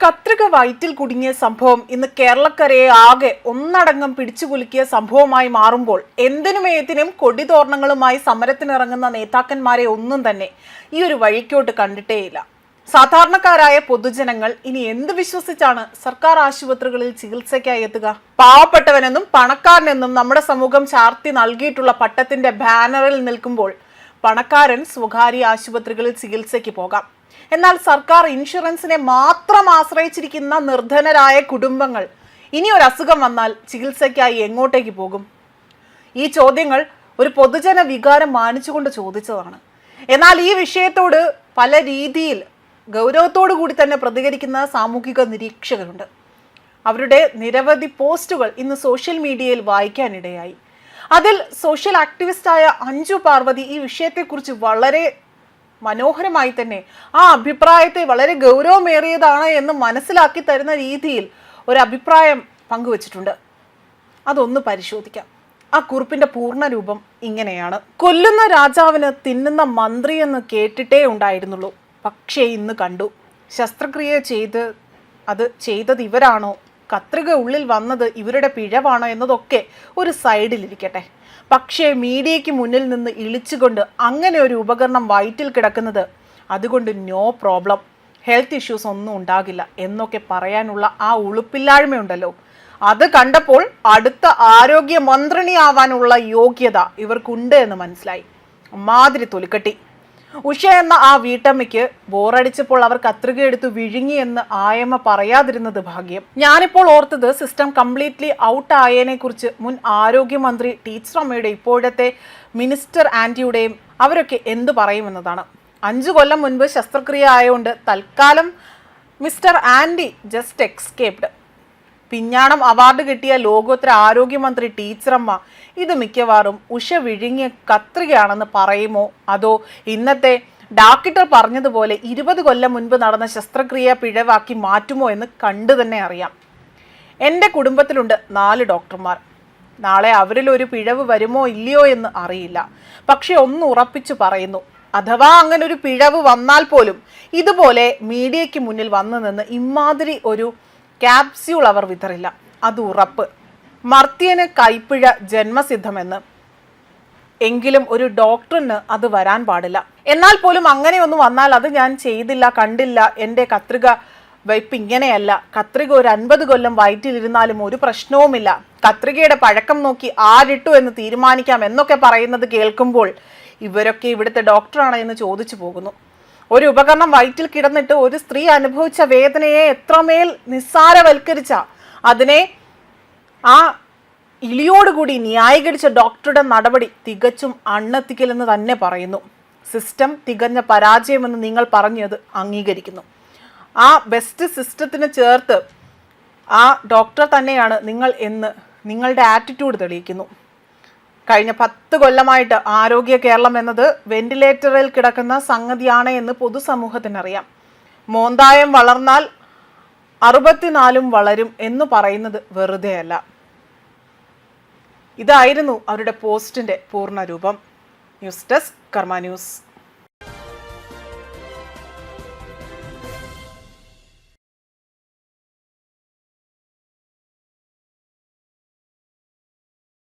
കത്രിക വയറ്റിൽ കുടുങ്ങിയ സംഭവം ഇന്ന് കേരളക്കരയെ ആകെ ഒന്നടങ്കം പിടിച്ചുകുലുക്കിയ സംഭവമായി മാറുമ്പോൾ എന്തിനും ഏതിനും കൊടിതോരണങ്ങളുമായി സമരത്തിനിറങ്ങുന്ന നേതാക്കന്മാരെ ഒന്നും തന്നെ ഈ ഒരു വഴിക്കോട്ട് കണ്ടിട്ടേയില്ല. സാധാരണക്കാരായ പൊതുജനങ്ങൾ ഇനി എന്ത് വിശ്വസിച്ചാണ് സർക്കാർ ആശുപത്രികളിൽ ചികിത്സയ്ക്കായി എത്തുക? പാവപ്പെട്ടവനെന്നും പണക്കാരനെന്നും നമ്മുടെ സമൂഹം ചാർത്തി നൽകിയിട്ടുള്ള പട്ടത്തിന്റെ ബാനറിൽ നിൽക്കുമ്പോൾ പണക്കാരൻ സ്വകാര്യ ആശുപത്രികളിൽ ചികിത്സയ്ക്ക് പോകാം. എന്നാൽ സർക്കാർ ഇൻഷുറൻസിനെ മാത്രം ആശ്രയിച്ചിരിക്കുന്ന നിർധനരായ കുടുംബങ്ങൾ ഇനി ഒരു അസുഖം വന്നാൽ ചികിത്സയ്ക്കായി എങ്ങോട്ടേക്ക് പോകും? ഈ ചോദ്യങ്ങൾ ഒരു പൊതുജന വികാരം മാനിച്ചുകൊണ്ട് ചോദിച്ചതാണ്. എന്നാൽ ഈ വിഷയത്തോട് പല രീതിയിൽ ഗൗരവത്തോടു കൂടി തന്നെ പ്രതികരിക്കുന്ന സാമൂഹിക നിരീക്ഷകരുണ്ട്. അവരുടെ നിരവധി പോസ്റ്റുകൾ ഇന്ന് സോഷ്യൽ മീഡിയയിൽ വായിക്കാനിടയായി. അതിൽ സോഷ്യൽ ആക്ടിവിസ്റ്റായ അഞ്ജു പാർവതി ഈ വിഷയത്തെക്കുറിച്ച് വളരെ മനോഹരമായി തന്നെ. ആ അഭിപ്രായത്തെ വളരെ ഗൗരവമേറിയതാണ് എന്ന് മനസ്സിലാക്കി തരുന്ന രീതിയിൽ ഒരു അഭിപ്രായം പങ്കുവച്ചിട്ടുണ്ട്. അതൊന്ന് പരിശോധിക്കാം. ആ കുറിപ്പിന്റെ പൂർണ രൂപം ഇങ്ങനെയാണ്. കൊല്ലുന്ന രാജാവിന് തിന്നുന്ന മന്ത്രി എന്ന് കേട്ടിട്ടേ ഉണ്ടായിരുന്നുള്ളൂ. പക്ഷേ ഇന്ന് കണ്ടു. ശസ്ത്രക്രിയ ചെയ്ത് അത് ചെയ്തത് ഇവരാണോ കത്രിക ഉള്ളിൽ വന്നത് ഇവരുടെ പിഴവാണോ എന്നതൊക്കെ ഒരു സൈഡിലിരിക്കട്ടെ പക്ഷേ മീഡിയയ്ക്ക് മുന്നിൽ നിന്ന് ഇളിച്ചുകൊണ്ട് അങ്ങനെ ഒരു ഉപകരണം വയറ്റിൽ കിടക്കുന്നത് അതുകൊണ്ട് നോ പ്രോബ്ലം. ഹെൽത്ത് ഇഷ്യൂസ് ഒന്നും ഉണ്ടാകില്ല എന്നൊക്കെ പറയാനുള്ള ആ ഉളുപ്പില്ലായ്മയുണ്ടല്ലോ. അത് കണ്ടപ്പോൾ അടുത്ത ആരോഗ്യ മന്ത്രിണിയാവാനുള്ള യോഗ്യത ഇവർക്കുണ്ട് എന്ന് മനസ്സിലായി. മാതിരി തൊലിക്കട്ടി. ഉഷ എന്ന ആ വീട്ടമ്മയ്ക്ക് ബോറടിച്ചപ്പോൾ അവർ കത്രിക എടുത്ത് വിഴുങ്ങി എന്ന് ആയമ്മ പറയാതിരുന്നത് ഭാഗ്യം. ഞാനിപ്പോൾ ഓർത്തത് സിസ്റ്റം കംപ്ലീറ്റ്ലി ഔട്ട് ആയതിനെ കുറിച്ച് മുൻ ആരോഗ്യമന്ത്രി ടീച്ചർ അമ്മയുടെ ഇപ്പോഴത്തെ മിനിസ്റ്റർ ആന്റിയുടെയും അവരൊക്കെ എന്ത് പറയുമെന്നതാണ്. അഞ്ചു കൊല്ലം മുൻപ് ശസ്ത്രക്രിയ ആയതുകൊണ്ട് തൽക്കാലം മിസ്റ്റർ ആന്റി ജസ്റ്റ് എക്സ്കേപ്ഡ് പിഞ്ഞാണം അവാർഡ് കിട്ടിയ ലോകോത്തര ആരോഗ്യമന്ത്രി ടീച്ചറമ്മ. ഇത് മിക്കവാറും ഉഷ വിഴുങ്ങിയ കത്രികയാണെന്ന് പറയുമോ? അതോ ഇന്നത്തെ ഡാക്ടർ പറഞ്ഞതുപോലെ ഇരുപത് കൊല്ലം മുൻപ് നടന്ന ശസ്ത്രക്രിയ പിഴവാക്കി മാറ്റുമോ എന്ന് കണ്ടു തന്നെ അറിയാം. എന്റെ കുടുംബത്തിലുണ്ട് നാല് ഡോക്ടർമാർ. നാളെ അവരിൽ ഒരു പിഴവ് വരുമോ ഇല്ലയോ എന്ന് അറിയില്ല. പക്ഷെ ഒന്ന് ഉറപ്പിച്ചു പറയുന്നു. അഥവാ അങ്ങനെ ഒരു പിഴവ് വന്നാൽ പോലും ഇതുപോലെ മീഡിയയ്ക്ക് മുന്നിൽ വന്നു നിന്ന് ഇമാതിരി ഒരു ക്യാപ്സ്യൂൾ അവർ വിതറില്ല. അത് ഉറപ്പ്. മർത്യന് കൈപ്പിഴ ജന്മസിദ്ധമെന്ന്. എങ്കിലും ഒരു ഡോക്ടറിന് അത് വരാൻ പാടില്ല. എന്നാൽ പോലും അങ്ങനെയൊന്നും വന്നാൽ അത് ഞാൻ ചെയ്തില്ല കണ്ടില്ല. എന്റെ കത്രിക വയ്പ് ഇങ്ങനെയല്ല. കത്രിക ഒരു അൻപത് കൊല്ലം വയറ്റിലിരുന്നാലും ഒരു പ്രശ്നവുമില്ല. കത്രികയുടെ പഴക്കം നോക്കി ആരിട്ടു എന്ന് തീരുമാനിക്കാം എന്നൊക്കെ പറയുന്നത് കേൾക്കുമ്പോൾ ഇവരൊക്കെ ഇവിടുത്തെ ഡോക്ടറാണ് എന്ന് ചോദിച്ചു പോകുന്നു. ഒരു ഉപകരണം വയറ്റിൽ കിടന്നിട്ട് ഒരു സ്ത്രീ അനുഭവിച്ച വേദനയെ എത്രമേൽ നിസ്സാരവൽക്കരിച്ച അതിനെ ആ ഇളിയോടുകൂടി ന്യായീകരിച്ച ഡോക്ടറുടെ നടപടി തികച്ചും അണ്ണത്തിക്കലെന്ന് തന്നെ പറയുന്നു. സിസ്റ്റം തികഞ്ഞ പരാജയമെന്ന് നിങ്ങൾ പറഞ്ഞത് അംഗീകരിക്കുന്നു. ആ ബെസ്റ്റ് സിസ്റ്റത്തിന് ചേർത്ത് ആ ഡോക്ടർ തന്നെയാണ് നിങ്ങൾ എന്ന് നിങ്ങളുടെ ആറ്റിറ്റ്യൂഡ് തെളിയിക്കുന്നു. കഴിഞ്ഞ പത്ത് കൊല്ലമായിട്ട് ആരോഗ്യ കേരളം എന്നത് വെന്റിലേറ്ററിൽ കിടക്കുന്ന സംഗതിയാണ് എന്ന് പൊതുസമൂഹത്തിനറിയാം. മോന്തായം വളർന്നാൽ അറുപത്തിനാലും വളരും എന്ന് പറയുന്നത് വെറുതെയല്ല. ഇതായിരുന്നു അവരുടെ പോസ്റ്റിന്റെ പൂർണ രൂപം. News desk Karma news.